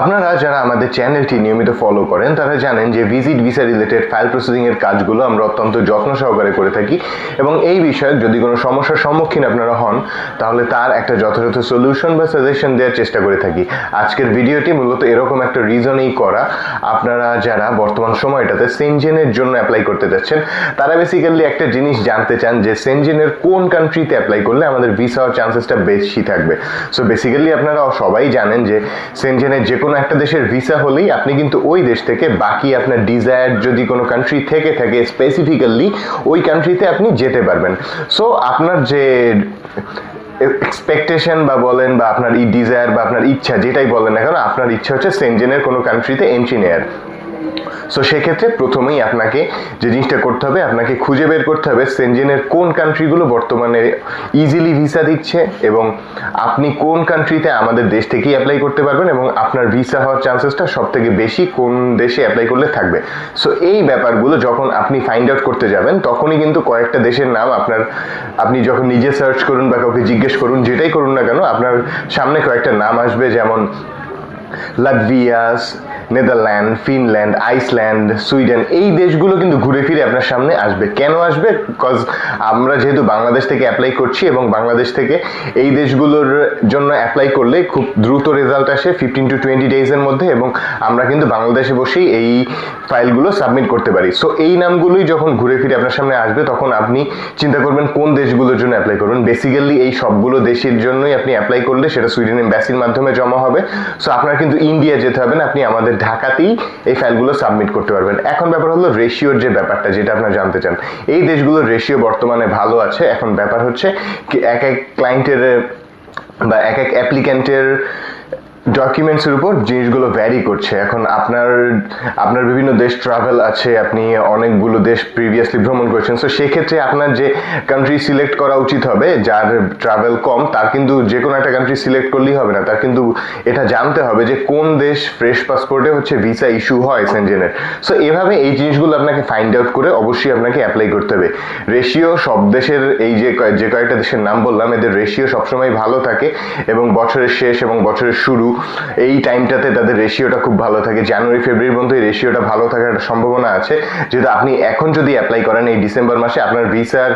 আপনারা যারা আমাদের চ্যানেলটি নিয়মিত ফলো করেন, তারা জানেন যে visit visa related file processing এর কাজগুলো আমরা অত্যন্ত যত্ন সহকারে করে থাকি এবং এই বিষয়ে যদি কোনো সমস্যার সম্মুখীন আপনারা হন, তাহলে তার একটা যথাযথ সলিউশন বা সাজেশন দেওয়ার চেষ্টা করে থাকি। আজকের ভিডিওটি মূলত এরকম একটা রিজনেই করা। আপনারা যারা বর্তমান সময়টাতে সেনজেনের জন্য অ্যাপ্লাই করতে যাচ্ছেন, তারা বেসিক্যালি একটা জিনিস জানতে চান যে সেনজেনের কোন কান্ট্রিতে অ্যাপ্লাই করলে আমাদের ভিসা হওয়ার চান্সেসটা বেশি থাকবে। সো বেসিক্যালি আপনারা সবাই জানেন যে সেনজেনের যে কোনো একটা দেশের ভিসা হলেই আপনি কিন্তু ওই দেশ থেকে বাকি আপনার ডিজায়ার যদি কোনো কান্ট্রি থেকে থাকে স্পেসিফিক্যালি ওই কান্ট্রিতে আপনি যেতে পারবেন। সো আপনার যে এক্সপেকটেশন বা বলেন বা আপনার ই ডিজায়ার বা আপনার ইচ্ছা, যেটাই বলেন না কেন, আপনার ইচ্ছা হচ্ছে সেনজেনের কোনো কান্ট্রিতে এন্ট্রি নেয়ার। সো সেক্ষেত্রে প্রথমেই আপনাকে যে জিনিসটা করতে হবে, আপনাকে খুঁজে বের করতে হবে সেনজেনের কোন কান্ট্রিগুলো বর্তমানে ইজিলি ভিসা দিচ্ছে এবং আপনি কোন কান্ট্রিতে আমাদের দেশ থেকেই অ্যাপ্লাই করতে পারবেন এবং আপনার ভিসা হওয়ার চান্সেসটা সব থেকে বেশি কোন দেশে অ্যাপ্লাই করলে থাকবে। সো এই ব্যাপারগুলো যখন আপনি ফাইন্ড আউট করতে যাবেন, তখনই কিন্তু কয়েকটা দেশের নাম আপনার, আপনি যখন নিজে সার্চ করুন বা কাউকে জিজ্ঞেস করুন, যেটাই করুন না কেন, আপনার সামনে কয়েকটা নাম আসবে যেমন Latvia's Netherland, Finland, Iceland, Sweden, এই দেশগুলো কিন্তু ঘুরে ফিরে আপনার সামনে আসবে। কেন আসবে? বিকজ আমরা যেহেতু বাংলাদেশ থেকে অ্যাপ্লাই করছি এবং বাংলাদেশ থেকে এই দেশগুলোর জন্য অ্যাপ্লাই করলে খুব দ্রুত রেজাল্ট আসে ফিফটিন টু টোয়েন্টি ডেজের মধ্যে এবং আমরা কিন্তু বাংলাদেশে বসেই এই ফাইলগুলো সাবমিট করতে পারি। সো এই নামগুলোই যখন ঘুরে ফিরে আপনার সামনে আসবে, তখন আপনি চিন্তা করবেন কোন দেশগুলোর জন্য অ্যাপ্লাই করবেন। বেসিক্যালি এই সবগুলো দেশের জন্যই আপনি অ্যাপ্লাই করলে সেটা সুইডেন এম্বাসির মাধ্যমে জমা হবে। সো আপনার কিন্তু ইন্ডিয়া যেতে হবে না, আপনি আমাদের ঢাকাতেই এই ফাইলগুলো সাবমিট করতে পারবেন। এখন ব্যাপার হলো রেশিওর যে ব্যাপারটা, যেটা আপনারা জানতে চান। এই দেশগুলোর রেশিও বর্তমানে ভালো আছে। এখন ব্যাপার হচ্ছে এক এক ক্লায়েন্টের বা এক এক অ্যাপ্লিক্যান্টের ডকুমেন্টসের উপর জিনিসগুলো ভ্যারি করছে। এখন আপনার আপনার বিভিন্ন দেশ ট্রাভেল আছে, আপনি অনেকগুলো দেশ প্রিভিয়াসলি ভ্রমণ করেছেন। সো সেক্ষেত্রে আপনার যে কান্ট্রি সিলেক্ট করা উচিত হবে, যার ট্রাভেল কম, তার কিন্তু যে কোনো একটা কান্ট্রি সিলেক্ট করলেই হবে না। তার কিন্তু এটা জানতে হবে যে কোন দেশ ফ্রেশ পাসপোর্টে হচ্ছে ভিসা ইস্যু হয় সেনজেনের সো এভাবে এই জিনিসগুলো আপনাকে ফাইন্ড আউট করে অবশ্যই আপনাকে অ্যাপ্লাই করতে হবে। রেশিও সব দেশের এই যে যে কয়েকটা দেশের নাম বললাম, এদের রেশিও সবসময় ভালো থাকে এবং বছরের শেষ এবং বছরের শুরু এই টাইমটাতে তাদের রেশিওটা খুব ভালো থাকে। জানুয়ারি ফেব্রুয়ারি মধ্যে এই রেশিওটা ভালো থাকার সম্ভাবনা আছে। যেহেতু আপনি এখন যদি অ্যাপ্লাই করেন, এই ডিসেম্বর মাসে আপনার ভিসার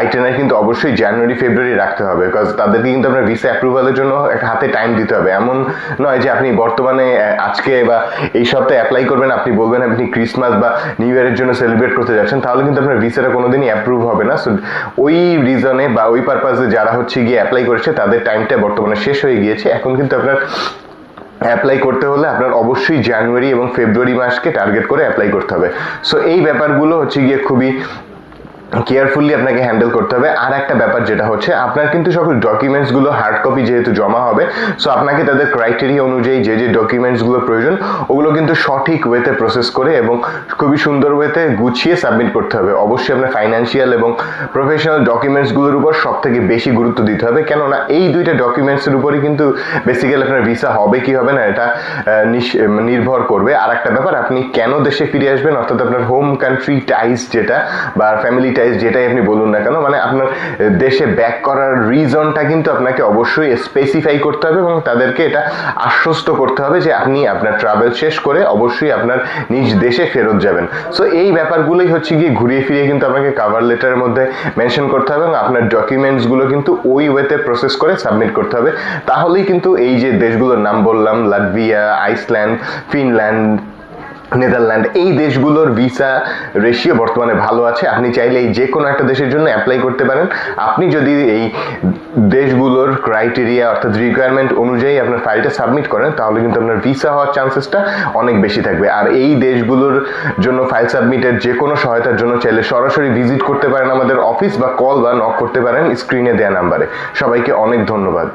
আইটেনার কিন্তু অবশ্যই জানুয়ারি ফেব্রুয়ারি রাখতে হবে। বিকজ তাদেরকে কিন্তু আপনার ভিসা অ্যাপ্রুভালের জন্য একটা হাতে টাইম দিতে হবে। এমন নয় যে আপনি বর্তমানে আজকে বা এই সপ্তাহে অ্যাপ্লাই করবেন, আপনি বলবেন আপনি ক্রিসমাস বা নিউ ইয়ারের জন্য সেলিব্রেট করতে যাচ্ছেন, তাহলে কিন্তু আপনার ভিসাটা কোনোদিনই অ্যাপ্রুভ হবে না। সো ওই রিজনে বা ওই পারপাসে যারা হচ্ছে গিয়ে অ্যাপ্লাই করেছে, তাদের টাইমটা বর্তমানে শেষ হয়ে গিয়েছে। এখন কিন্তু আপনার অ্যাপ্লাই করতে হলে আপনার অবশ্যই জানুয়ারি এবং ফেব্রুয়ারি মাসকে টার্গেট করে অ্যাপ্লাই করতে হবে। সো এই ব্যাপারগুলো হচ্ছে গিয়ে খুবই কেয়ারফুলি আপনাকে হ্যান্ডেল করতে হবে। আর একটা ব্যাপার যেটা হচ্ছে, আপনার কিন্তু সকল ডকুমেন্টসগুলো হার্ড কপি যেহেতু জমা হবে সো আপনাকে তাদের ক্রাইটেরিয়া অনুযায়ী যে যে ডকুমেন্টসগুলো প্রয়োজন, ওগুলো কিন্তু সঠিক ওয়েতে প্রসেস করে এবং খুবই সুন্দর ওয়েতে গুছিয়ে সাবমিট করতে হবে। অবশ্যই আপনার ফাইন্যান্সিয়াল এবং প্রফেশনাল ডকুমেন্টসগুলোর উপর সব থেকে বেশি গুরুত্ব দিতে হবে। কেননা এই দুইটা ডকুমেন্টসের উপরই কিন্তু বেসিক্যালি আপনার ভিসা হবে কি হবে না, এটা নির্ভর করবে। আর একটা ব্যাপার, আপনি কেন দেশে ফিরে আসবেন? অর্থাৎ আপনার হোম কান্ট্রি টাইস যেটা বা ফ্যামিলি টাইজ যেটাই আপনি বলুন না কেন মানে আপনার দেশে ব্যাক করার রিজনটা কিন্তু আপনাকে অবশ্যই স্পেসিফাই করতে হবে এবং তাদেরকে এটা আশ্বস্ত করতে হবে যে আপনি আপনার ট্রাভেল শেষ করে অবশ্যই আপনার নিজ দেশে ফেরত যাবেন। সো এই ব্যাপারগুলোই হচ্ছে গিয়ে ঘুরিয়ে ফিরিয়ে কিন্তু আপনাকে কাভার লেটারের মধ্যে মেনশন করতে হবে এবং আপনার ডকুমেন্টসগুলো কিন্তু ওই ওয়েতে প্রসেস করে সাবমিট করতে হবে। তাহলেই কিন্তু এই যে দেশগুলোর নাম বললাম লাটভিয়া আইসল্যান্ড ফিনল্যান্ড নেদারল্যান্ড। এই দেশগুলোর ভিসা রেশিও বর্তমানে ভালো আছে। আপনি চাইলে এই যে কোনো একটা দেশের জন্য অ্যাপ্লাই করতে পারেন। আপনি যদি এই দেশগুলোর ক্রাইটেরিয়া অর্থাৎ রিকোয়ারমেন্ট অনুযায়ী আপনার ফাইলটা সাবমিট করেন, তাহলে কিন্তু আপনার ভিসা হওয়ার চান্সেসটা অনেক বেশি থাকবে। আর এই দেশগুলোর জন্য ফাইল সাবমিটের যে কোনো সহায়তার জন্য চাইলে সরাসরি ভিজিট করতে পারেন আমাদের অফিস বা কল বা নক করতে পারেন স্ক্রিনে দেওয়া নাম্বারে সবাইকে অনেক ধন্যবাদ।